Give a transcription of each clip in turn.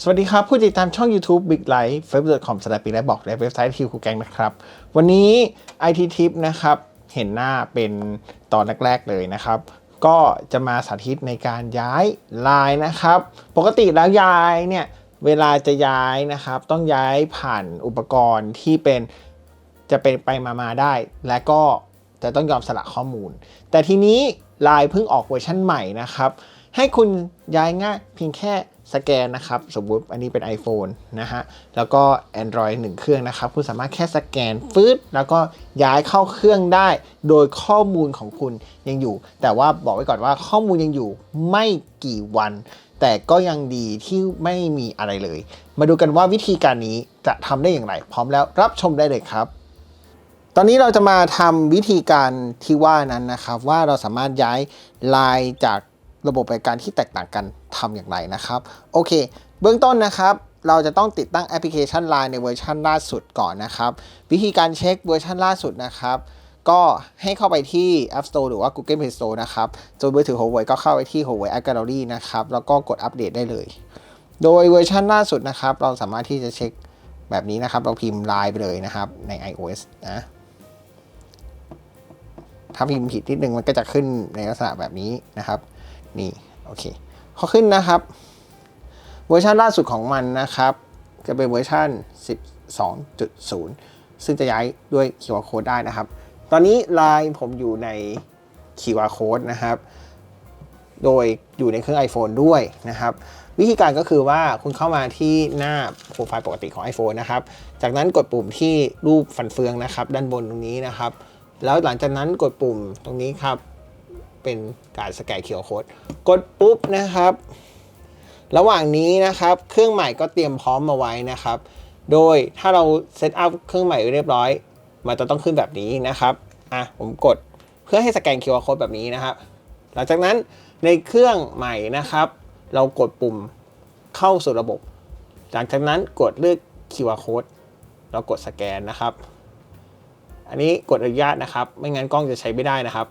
สวัสดีครับ ผู้ติดตามช่อง YouTube Big Life f a c e b o o k c o m สแตปีและบอกและเว็บไซต์คิวคูแกงนะครับ วันนี้ IT Tip นะครับ เห็นหน้าเป็นตอนแรก ๆ เลยนะครับ ก็จะมาสาธิตในการย้ายไลน์นะครับ ปกติแล้วย้ายเนี่ย เวลาจะย้ายนะครับ ต้องย้ายผ่านอุปกรณ์ที่เป็นจะเป็นไปมามาได้ และก็จะต้องยอมสละข้อมูล แต่ทีนี้ Line เพิ่งออกเวอร์ชันใหม่นะครับ ให้คุณย้ายง่ายเพียงแค่ สแกนนะครับ สมมุติอันนี้เป็น iPhone นะฮะ แล้วก็ Android 1 เครื่องนะครับ คุณสามารถแค่สแกนฟืดแล้วก็ย้ายเข้าเครื่องได้ โดยข้อมูลของคุณยังอยู่ แต่ว่าบอกไว้ก่อนว่าข้อมูลยังอยู่ไม่กี่วัน แต่ก็ยังดีที่ไม่มีอะไรเลย มาดูกันว่าวิธีการนี้จะทำได้อย่างไร พร้อมแล้วรับชมได้เลยครับตอนนี้เราจะมาทำวิธีการที่ว่านั้นนะครับ ว่าเราสามารถย้ายไลน์จาก ระบบรายการที่แตกต่างกันทำอย่างไรนะครับ โอเค เบื้องต้นนะครับเราจะต้องติดตั้งแอปพลิเคชัน Line ในเวอร์ชันล่าสุดก่อนนะครับ วิธีการเช็คเวอร์ชันล่าสุดนะครับ ก็ให้เข้าไปที่ App Store หรือว่า Google Play Store นะครับส่วนมือถือ Huawei ก็เข้าไปที่ Huawei App Gallery นะครับ แล้วก็กดอัปเดตได้เลย โดยเวอร์ชันล่าสุดนะครับ เราสามารถที่จะเช็คแบบนี้นะครับ เราพิมพ์ Line ไปเลยนะครับใน iOS นะถ้าพิมพ์ผิดนิดนึงมันก็จะขึ้นในลักษณะแบบนี้นะครับ นี่โอเคพอขึ้นนะครับ เวอร์ชันล่าสุดของมันนะครับ จะเป็นเวอร์ชัน12.0 ซึ่งจะย้ายด้วย QR code ได้นะครับ ตอนนี้ไลน์ผมอยู่ใน QR code นะครับ โดยอยู่ในเครื่อง iPhone ด้วยนะครับ วิธีการก็คือว่าคุณเข้ามาที่หน้าโปรไฟล์ปกติของ iPhone นะครับ จากนั้นกดปุ่มที่รูปฟันเฟืองนะครับ ด้านบนตรงนี้นะครับ แล้วหลังจากนั้นกดปุ่มตรงนี้ครับ เป็นการสแกนเคียวโค้ดกดปุ๊บนะครับ ระหว่างนี้นะครับ เครื่องใหม่ก็เตรียมพร้อมมาไว้นะครับ โดยถ้าเราเซตอัพเครื่องใหม่ไว้เรียบร้อย มันจะต้องขึ้นแบบนี้นะครับอะผมกดเพื่อให้สแกน QR code แบบนี้นะครับ หลังจากนั้นในเครื่องใหม่นะครับ เรากดปุ่มเข้าสู่ระบบ หลังจากนั้นกดเลือก QR code แล้วกดสแกนนะครับ อันนี้กดอนุญาตนะครับ ไม่งั้นกล้องจะใช้ไม่ได้นะครับ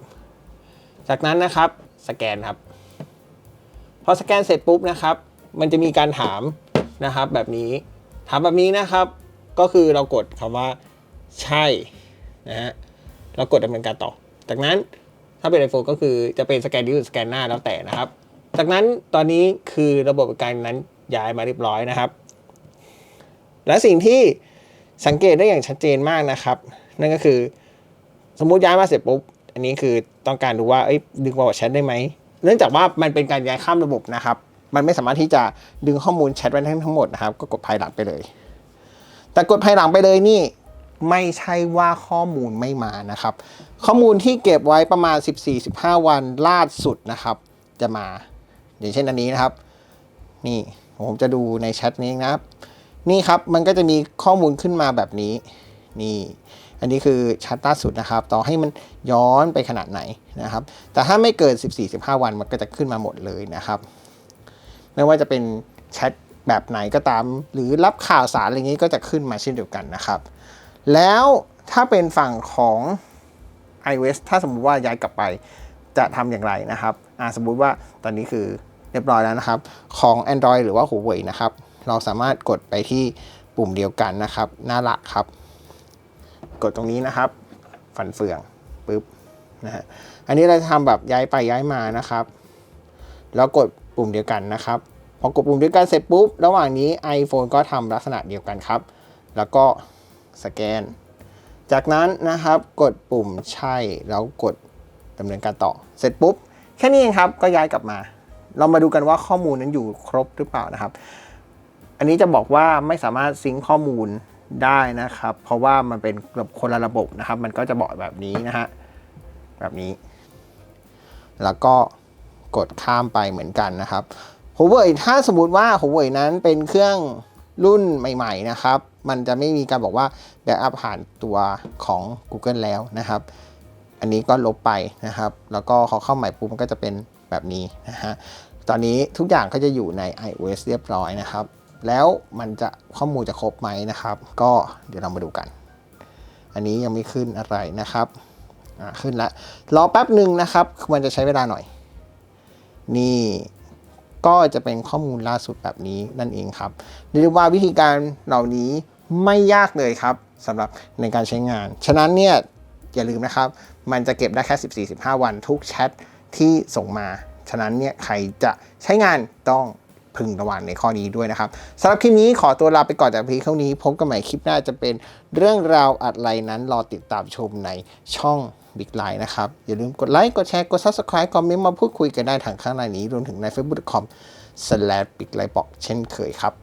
จากนั้นนะครับสแกนครับ พอสแกนเสร็จปุ๊บนะครับ มันจะมีการถามนะครับแบบนี้ ถามแบบนี้นะครับ ก็คือเรากดคำว่าใช่นะฮะเรากดดำเนินการต่อ จากนั้นถ้าเป็น iPhone ก็คือจะเป็นสแกนนิ้วหรือสแกนหน้าแล้วแต่นะครับ จากนั้นตอนนี้คือระบบการนั้นย้ายมาเรียบร้อยนะครับ และสิ่งที่สังเกตได้อย่างชัดเจนมากนะครับ นั่นก็คือ สมมุติย้ายมาเสร็จปุ๊บ อันนี้คือต้องการดูว่าเอ้ยดึงประวัติแชทได้ไหมเนื่องจากว่ามันเป็นการย้ายข้ามระบบนะครับ มันไม่สามารถที่จะดึงข้อมูลแชทไว้ทั้งทั้งหมดนะครับ ก็กดภายหลังไปเลย แต่กดภายหลังไปเลยนี่ไม่ใช่ว่าข้อมูลไม่มานะครับ ข้อมูลที่เก็บไว้ประมาณ 14-15 วันล่าสุดนะครับ จะมา อย่างเช่นอันนี้นะครับ นี่ผมจะดูในแชทนี้นะครับ นี่ครับมันก็จะมีข้อมูลขึ้นมาแบบนี้ นี่ อันนี้คือชัดล่าสุดนะครับ ต่อให้มันย้อนไปขนาดไหนนะครับ แต่ถ้าไม่เกิน 14-15 วันมันก็จะขึ้นมาหมดเลยนะครับ ไม่ว่าจะเป็นแชทแบบไหนก็ตาม หรือรับข่าวสารอะไรอย่างนี้ก็จะขึ้นมาเช่นเดียวกันนะครับ แล้วถ้าเป็นฝั่งของ iOS ถ้าสมมุติว่าย้ายกลับไปจะทำอย่างไรนะครับสมมุติว่าตอนนี้คือเรียบร้อยแล้วนะครับ ของ Android หรือว่า Huawei นะครับ เราสามารถกดไปที่ปุ่มเดียวกันนะครับ หน้าหลักครับ กดตรงนี้นะครับ ฝันเฟืองปุ๊บนะฮะอันนี้เราจะทำแบบย้ายไปย้ายมานะครับ แล้วกดปุ่มเดียวกันนะครับ พอกดปุ่มเดียวกันเสร็จปุ๊บ ระหว่างนี้ iPhone ก็ทำลักษณะเดียวกันครับ แล้วก็สแกน จากนั้นนะครับกดปุ่มใช่แล้วกดดำเนินการต่อ เสร็จปุ๊บ แค่นี้เองครับก็ย้ายกลับมา เรามาดูกันว่าข้อมูลนั้นอยู่ครบหรือเปล่านะครับ อันนี้จะบอกว่าไม่สามารถซิงข้อมูล ได้นะครับ เพราะว่ามันเป็นระบคนละระบบนะครับ มันก็จะบอกแบบนี้นะฮะแบบนี้ แล้วก็กดข้ามไปเหมือนกันนะครับ Huawei ถ้าสมมติว่า Huawei นั้นเป็นเครื่องรุ่นใหม่ ๆ นะครับ มันจะไม่มีการบอกว่าแบ็กอัพผ่านตัวของ Google แล้วนะครับ อันนี้ก็ลบไปนะครับ แล้วก็เขาเข้าใหม่ปุ๊บมันก็จะเป็นแบบนี้นะฮะ ตอนนี้ทุกอย่างก็จะอยู่ใน iOS เรียบร้อยนะครับ แล้วมันจะข้อมูลจะครบไหมนะครับ ก็เดี๋ยวเรามาดูกัน อันนี้ยังไม่ขึ้นอะไรนะครับขึ้นแล้วรอแป๊บหนึ่งนะครับมันจะใช้เวลาหน่อย นี่ก็จะเป็นข้อมูลล่าสุดแบบนี้นั่นเองครับเรียกว่าวิธีการเหล่านี้ไม่ยากเลยครับสำหรับในการใช้งาน ฉะนั้นเนี่ยอย่าลืมนะครับ มันจะเก็บได้แค่ 14-15 วันทุกแชทที่ส่งมา ฉะนั้นเนี่ยใครจะใช้งานต้อง พึงระวังในข้อนี้ด้วยนะครับสำหรับคลิปนี้ขอตัวลาไปก่อนแต่เพียงเท่านี้ พบกันใหม่คลิปหน้าจะเป็นเรื่องราวอะไรนั้นรอติดตามชมในช่อง Big Line นะครับ อย่าลืมกดไลค์ กดแชร์ กด Subscribe คอมเมนต์มาพูดคุยกันได้ทางข้างในนี้ รวมถึงใน facebook.com slash big line บอกเช่นเคยครับ